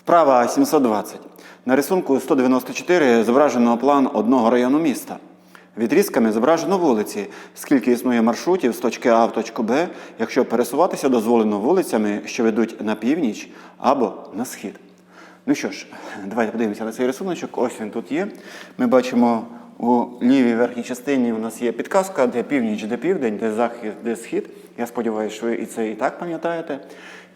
Вправа 720. На рисунку 194 зображено план одного району міста. Відрізками зображено вулиці, скільки існує маршрутів з точки А в точку Б, якщо пересуватися дозволено вулицями, що ведуть на північ або на схід. Ну що ж, давайте подивимося на цей рисуночок. Ось він тут є. Ми бачимо у лівій верхній частині у нас є підказка, де північ, де південь, де захід, де схід. Я сподіваюся, що ви і це і так пам'ятаєте.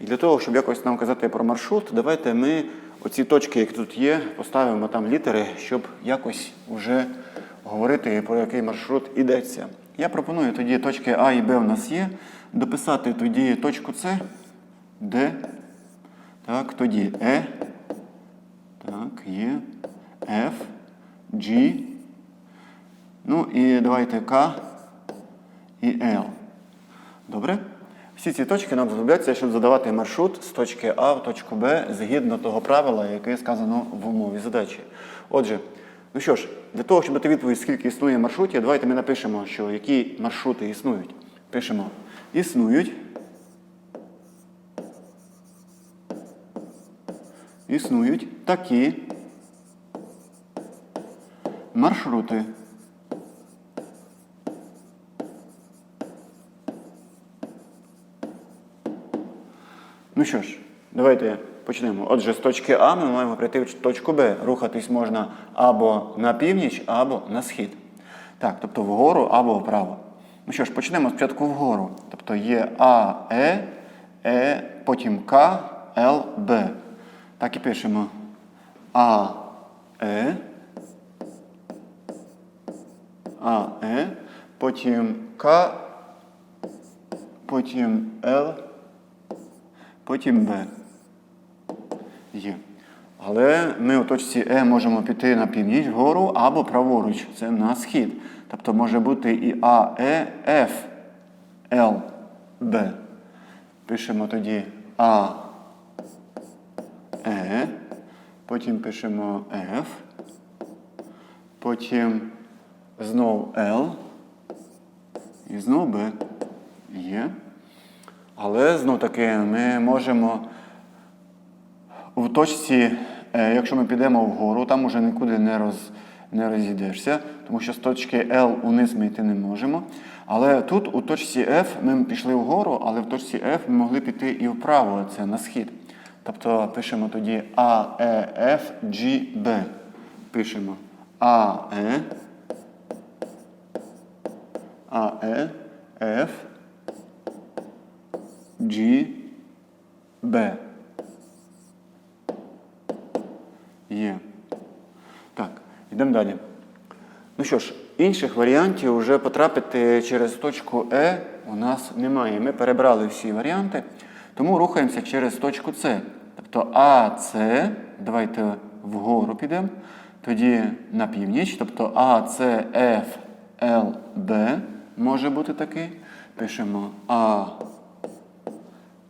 І для того, щоб якось нам казати про маршрут, давайте ми оці точки, які тут є, поставимо там літери, щоб якось уже говорити, про який маршрут йдеться. Я пропоную тоді точки А і Б у нас є, дописати тоді точку С, Д, так, тоді Е, так, є, F, G, ну і давайте К і L. Добре? Всі ці точки нам знадобляться, щоб задавати маршрут з точки А в точку Б згідно того правила, яке сказано в умові задачі. Отже, ну що ж, для того, щоб дати відповідь, скільки існує маршрутів, давайте ми напишемо, що які маршрути існують. Пишемо існують. Існують такі маршрути. Ну що ж, давайте почнемо. Отже, з точки А ми маємо прийти в точку Б. Рухатись можна або на північ, або на схід. Так, тобто вгору або вправо. Ну що ж, почнемо спочатку вгору. Тобто є А, Е, Е, потім К, Л, Б. Так і пишемо А, Е, А, Е, потім К, потім Л, потім Б. Є. Але ми у точці Е можемо піти на північ вгору або праворуч. Це на схід. Тобто може бути і А, Е, Ф, Л, Б. Пишемо тоді А, Е, потім пишемо F, потім знов L і знов Б. Є. Але знов таки ми можемо в точці, е, якщо ми підемо вгору, там уже нікуди не, роз, не розійдешся, тому що з точки L униз ми йти не можемо. Але тут у точці F ми пішли вгору, але в точці F ми могли піти і вправо, це на схід. Тобто пишемо тоді А, Е, Ф, G, Б. Пишемо А, Е, А, Е, Ф, G, Б. Є. Так, йдемо далі. Ну що ж, інших варіантів вже потрапити через точку Е у нас немає. Ми перебрали всі варіанти, тому рухаємося через точку С. Тобто АС, давайте вгору підемо, тоді на північ, тобто АС, Ф, Л, Б може бути такий. Пишемо А,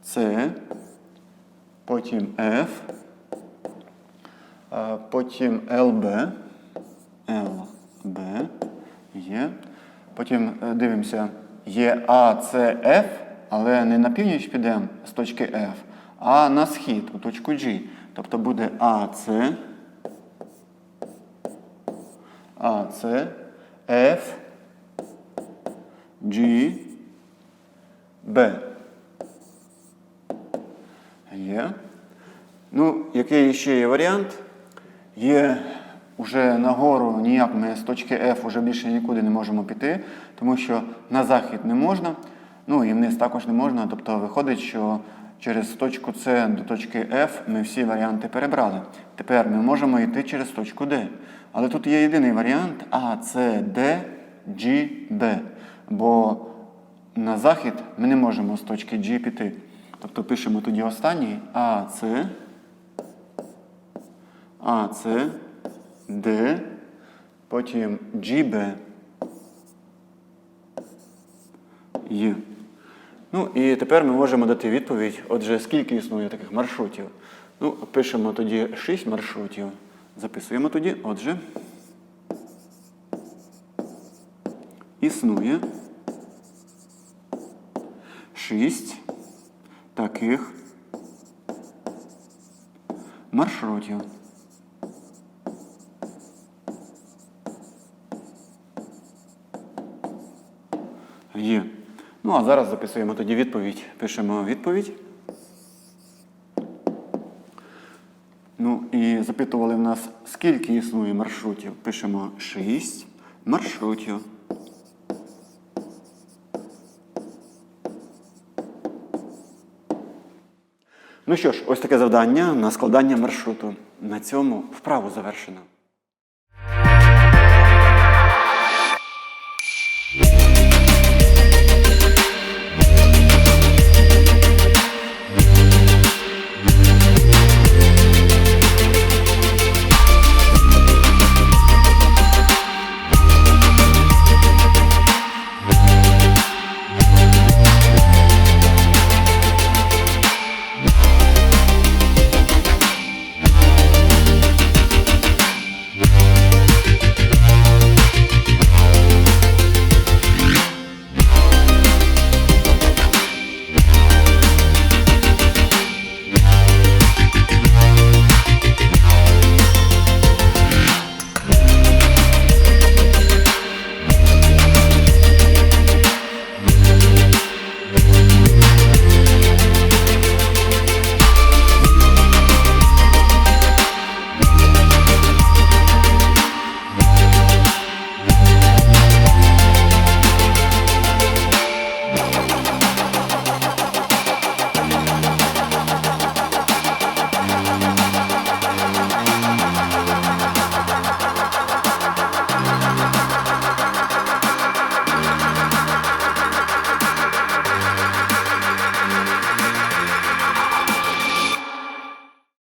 С, потім F, потім ЛБ, ЛБ є. Потім е, дивимося, є АЦФ, але не на північ підемо з точки F, а на схід, у точку G. Тобто буде АЦ, АЦ, F, G, Б. Є. Ну, який ще є варіант? Є вже нагору ніяк ми з точки F вже більше нікуди не можемо піти, тому що на захід не можна, ну і вниз також не можна. Тобто виходить, що через точку С до точки F ми всі варіанти перебрали. Тепер ми можемо йти через точку D. Але тут є єдиний варіант А, С, Д, G, Б. Бо на захід ми не можемо з точки G піти. Тобто пишемо тоді останній А, С, А, С, Д, потім G, Б. Є. Ну і тепер ми можемо дати відповідь, отже, скільки існує таких маршрутів. Ну, пишемо тоді 6 маршрутів. Записуємо тоді, отже. Існує 6 таких маршрутів. Є. Ну, а зараз записуємо тоді відповідь. Пишемо відповідь. Ну і запитували в нас, скільки існує маршрутів. Пишемо 6 маршрутів. Ну що ж, ось таке завдання на складання маршруту. На цьому вправу завершено.